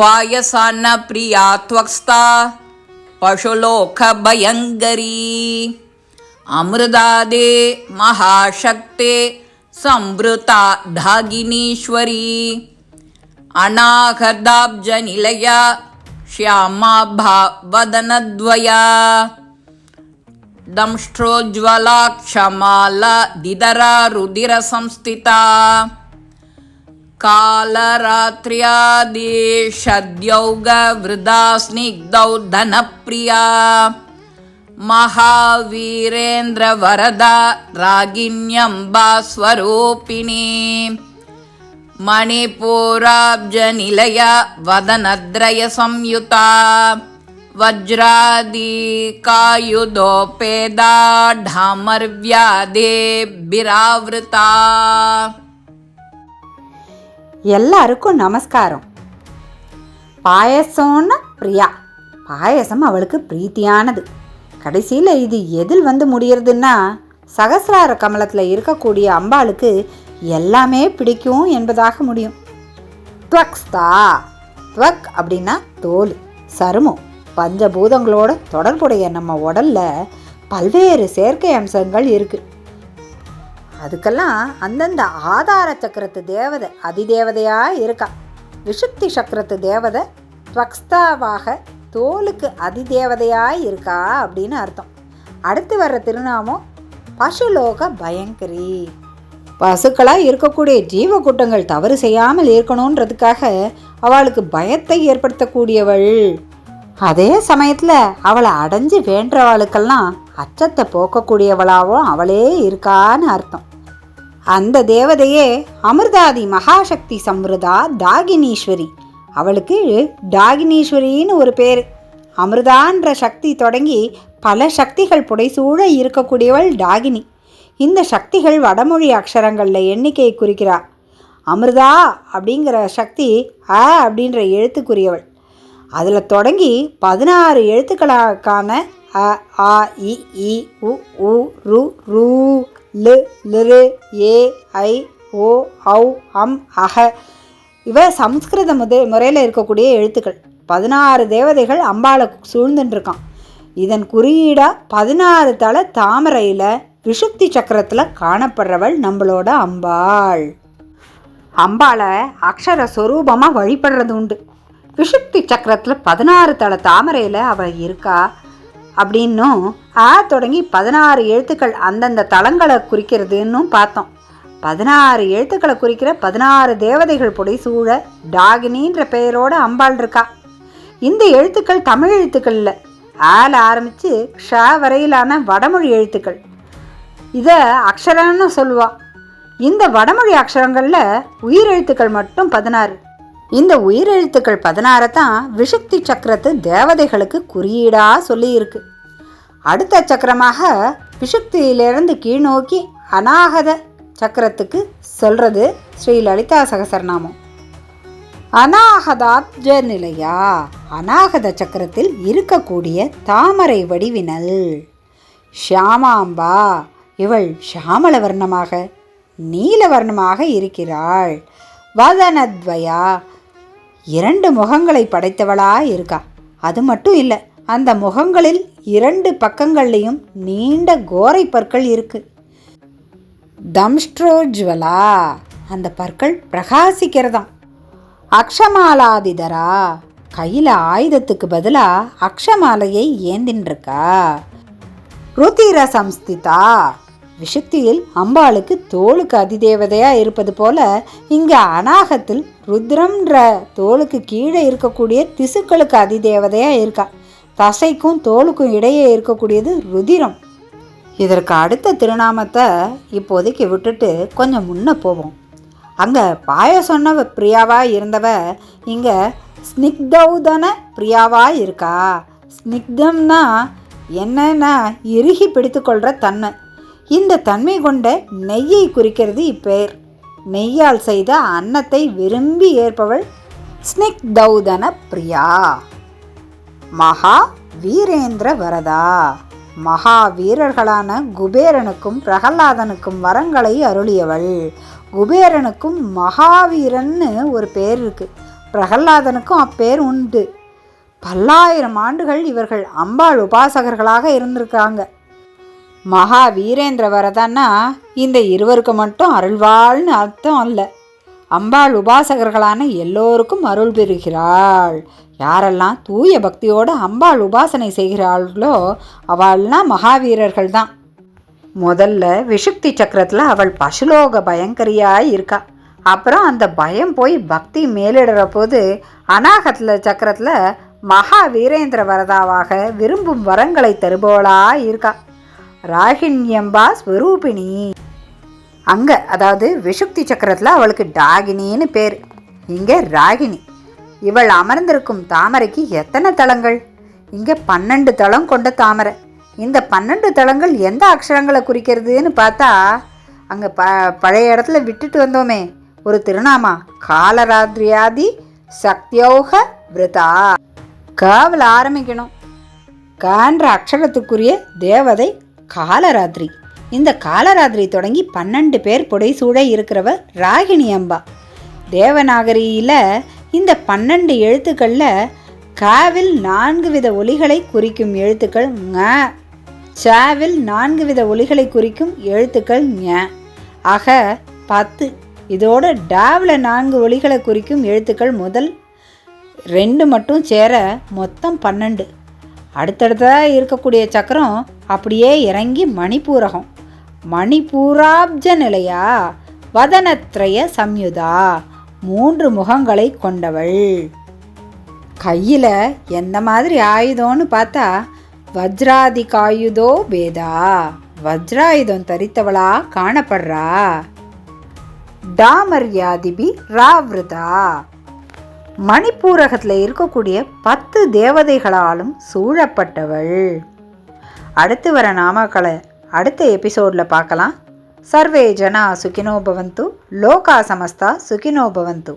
पायसान्न प्रिया त्वक्स्ता पशुलोकभयङ्करी अमृदादे महाशक्ते संवृता धागिनीश्वरी अनाहदाब्जनिलया श्यामाभा वदनद्वया दंष्ट्रोज्ज्वला क्षमाला दिदरा रुदिरसंस्थिता कालरात्र्यादिशद्यौगवृदा स्निग्धौ धनप्रिया। महावीरेन्द्रवरदा रागिण्यम्बा स्वरूपिणी मणिपूराब्जनिलया वदनद्रयसंयुता। वज्रादिकायुधोपेदा ढामर्व्यादेभिरावृता எல்லாருக்கும் நமஸ்காரம். பாயசம்னா பிரியா. பாயசம் அவளுக்கு பிரீத்தியானது. கடைசியில் இது எதில் வந்து முடியறதுன்னா சகசிரார கமலத்தில் இருக்கக்கூடிய அம்பாளுக்கு எல்லாமே பிடிக்கும் என்பதாக முடியும். துவக்ஸ்தா துவக் அப்படின்னா தோல் சருமம். பஞ்சபூதங்களோட தொடர்புடைய நம்ம உடலில் பல்வேறு செயற்கை அம்சங்கள் இருக்குது அதுக்கெல்லாம் அந்தந்த ஆதார சக்கரத்து தேவதை அதிதேவதையாக இருக்கா? விஷுக்தி சக்கரத்து தேவதை துவக்ஸ்தாவாக தோலுக்கு அதிதேவதையாக இருக்கா அப்படின்னு அர்த்தம். அடுத்து வர்ற திருநாமம் பசுலோக பயங்கரி. பசுக்களாக இருக்கக்கூடிய ஜீவ கூட்டங்கள் தவறு செய்யாமல் இருக்கணுன்றதுக்காக அவளுக்கு பயத்தை ஏற்படுத்தக்கூடியவள். அதே சமயத்தில் அவளை அடைஞ்சு வேண்டவாளுக்கெல்லாம் அச்சத்தை போக்கக்கூடியவளாகவும் அவளே இருக்கான்னு அர்த்தம். அந்த தேவதையே அமிர்தாதி மகாசக்தி சம்ருதா தாகினீஸ்வரி. அவளுக்கு டாகினீஸ்வரின்னு ஒரு பேர். அமிர்தான்ற சக்தி தொடங்கி பல சக்திகள் புடைசூழ இருக்கக்கூடியவள் டாகினி இந்த சக்திகள் வடமொழி அக்ஷரங்களில் எண்ணிக்கையை குறிக்கிறார் அமிர்தா அப்படிங்கிற சக்தி அ அப்படின்ற எழுத்துக்குரியவள். அதில் தொடங்கி பதினாறு எழுத்துக்களாக்கான அ ஆ இ உ உ ரு ரு லு லிரு ஏ ஐ ஓ ஔ அம் அக இவ சம்ஸ்கிருத முத முறையில் இருக்கக்கூடிய எழுத்துக்கள். பதினாறு தேவதைகள் அம்பாளை சூழ்ந்துட்டுருக்கான் இதன் குறியீடாக பதினாறு தலை தாமரையில் விஷுக்தி சக்கரத்தில் காணப்படுறவள் நம்மளோட அம்பாள். அம்பாளை அக்ஷர சொரூபமாக வழிபடுறது உண்டு. விஷுக்தி சக்கரத்தில் பதினாறு தலை தாமரையில் அவள் இருக்கா? அப்படின்னும் ஆ தொடங்கி பதினாறு எழுத்துக்கள் அந்தந்த தளங்களை குறிக்கிறதுன்னும் பார்த்தோம். பதினாறு எழுத்துக்களை குறிக்கிற பதினாறு தேவதைகள் புடைசூழ டாகினின்ற பெயரோட அம்பாள் இருக்கா. இந்த எழுத்துக்கள் தமிழ் எழுத்துக்கள் இல்லை ஆல ஆரம்பித்து ஷ வரையிலான வடமொழி எழுத்துக்கள். இதை அக்ஷரம்னு சொல்லுவா. இந்த வடமொழி அக்ஷரங்களில் உயிரெழுத்துக்கள் மட்டும் பதினாறு. இந்த உயிரெழுத்துக்கள் பதினாறை தான் விஷக்தி சக்கரத்து தேவதைகளுக்கு குறியீடாக சொல்லியிருக்கு. அடுத்த சக்கரமாக விஷுக்தியிலிருந்து கீழ்நோக்கி அநாகத சக்கரத்துக்கு சொல்றது ஸ்ரீ லலிதா சகசரநாமம். அநாகதாப்ஜ நிலையா? அநாகத சக்கரத்தில் இருக்கக்கூடிய தாமரை வடிவினல். ஷியாமாம்பா இவள் ஷியாமல வர்ணமாக நீலவர்ணமாக இருக்கிறாள். வதனத்வயா இரண்டு முகங்களை படைத்தவளா இருக்கா? அது மட்டும் இல்லை அந்த முகங்களில் இரண்டு பக்கங்கள்லேயும் நீண்ட கோரை பற்கள் இருக்கு. தம்ஸ்ட்ரோஜ்வலா அந்த பற்கள் பிரகாசிக்கிறதாம். அக்ஷமாலாதிதரா? கையில் ஆயுதத்துக்கு பதிலாக அக்ஷமாலையை ஏந்தின்றிருக்கா? ருத்திர சம்ஸ்திதா விஷுக்தியில் அம்பாளுக்கு தோளுக்கு அதிதேவதையாக இருப்பது போல இங்கே அநாகத்தில் ருத்ரம்ன்ற தோளுக்கு கீழே இருக்கக்கூடிய திசுக்களுக்கு அதிதேவதையாக இருக்கா. தசைக்கும் தோலுக்கும் இடையே இருக்கக்கூடியது ருதிரம். இதற்கு அடுத்த திருநாமத்தை இப்போதைக்கு விட்டுட்டு கொஞ்சம் முன்னே போவோம். அங்கே பாய பாயசொன்ன பிரியாவாக இருந்தவ இங்கே ஸ்னிக்தௌதன பிரியாவாக இருக்கா. ஸ்னிக்தம்னா என்னன்னா இறுகி பிடித்துக்கொள்கிற தன்மை. இந்த தன்மை கொண்ட நெய்யை குறிக்கிறது இப்பெயர். நெய்யால் செய்த அன்னத்தை விரும்பி ஏற்பவள் ஸ்னிக்தௌதன பிரியா. மகா வீரேந்திர வரதா. மகா வீரர்களான குபேரனுக்கும் பிரகலாதனுக்கும் வரங்களை அருளியவள். குபேரனுக்கும் மகாவீரன்னு ஒரு பேர் இருக்கு. பிரகல்லாதனுக்கும் அப்பேர் உண்டு. பல்லாயிரம் ஆண்டுகள் இவர்கள் அம்பாள் உபாசகர்களாக இருந்திருக்காங்க மகா வீரேந்திர வரதான்னா இந்த இருவருக்கு மட்டும் அருள்வாள்னு அர்த்தம் அல்ல. அம்பாள் உபாசகர்களான எல்லோருக்கும் அருள் பெறுகிறாள். யாரெல்லாம் தூய பக்தியோடு அம்பாள் உபாசனை செய்கிறார்களோ அவள்லாம் மகாவீரர்கள் தான் முதல்ல விஷுக்தி சக்கரத்தில் அவள் பசுலோக பயங்கரியாக இருக்கா. அப்புறம் அந்த பயம் போய் பக்தி மேலிடுற போது அநாகத்தில் சக்கரத்தில் மகா வீரேந்திர வரதாவாக விரும்பும் வரங்களை தருபவளாக இருக்கா. ராகிண்யம்பா ஸ்வரூபிணி. அங்கே அதாவது விஷுக்தி சக்கரத்தில் அவளுக்கு டாகினின்னு பேர். இங்கே ராகினி இவள் அமர்ந்திருக்கும் தாமரைக்கு எத்தனை தளங்கள் இங்கே பன்னெண்டு தளம் கொண்ட தாமரை. இந்த பன்னெண்டு தளங்கள் எந்த அக்ஷரங்களை குறிக்கிறதுன்னு பார்த்தா அங்கே ப பழைய இடத்துல விட்டுட்டு வந்தோமே. ஒரு திருநாமா காலராத்ரியாதி சக்தியோக விரதா. காவல் ஆரம்பிக்கணும். கான்ற அக்ஷரத்துக்குரிய தேவதை காலராத்திரி. இந்த காலராத்திரி தொடங்கி பன்னெண்டு பேர் புடைசூழ இருக்கிறவர் ராகிணி அம்பா. தேவநாகரியில் இந்த பன்னெண்டு எழுத்துக்களில் காவில் நான்கு வித ஒலிகளை குறிக்கும் எழுத்துக்கள் ங. சாவில் நான்கு வித ஒலிகளை குறிக்கும் எழுத்துக்கள் ஞ. ஆக பத்து. இதோட டாவில் நான்கு ஒலிகளை குறிக்கும் எழுத்துக்கள் முதல் ரெண்டு மட்டும் சேர மொத்தம் பன்னெண்டு. அடுத்தடுத்ததாக இருக்கக்கூடிய சக்கரம் அப்படியே இறங்கி மணிப்பூரகம். மணிப்பூராப்ஜ நிலையா? வதனத்ரய சம்யுதா? மூன்று முகங்களை கொண்டவள். கையில் எந்த மாதிரி ஆயுதம்னு பார்த்தா வஜ்ராதிகாயுதோ வேதா வஜ்ராயுதம் தரித்தவளா காணப்படுறா? டாமர்யாதிபி ராவ்ருதா? மணிப்பூரகத்தில் இருக்கக்கூடிய பத்து தேவதைகளாலும் சூழப்பட்டவள். அடுத்து வர நாமக்களை அடுத்த எபிசோடில் பார்க்கலாம். சர்வே ஜனா சுகினோ பவந்து லோகா சமஸ்தா சுகினோ பவந்து.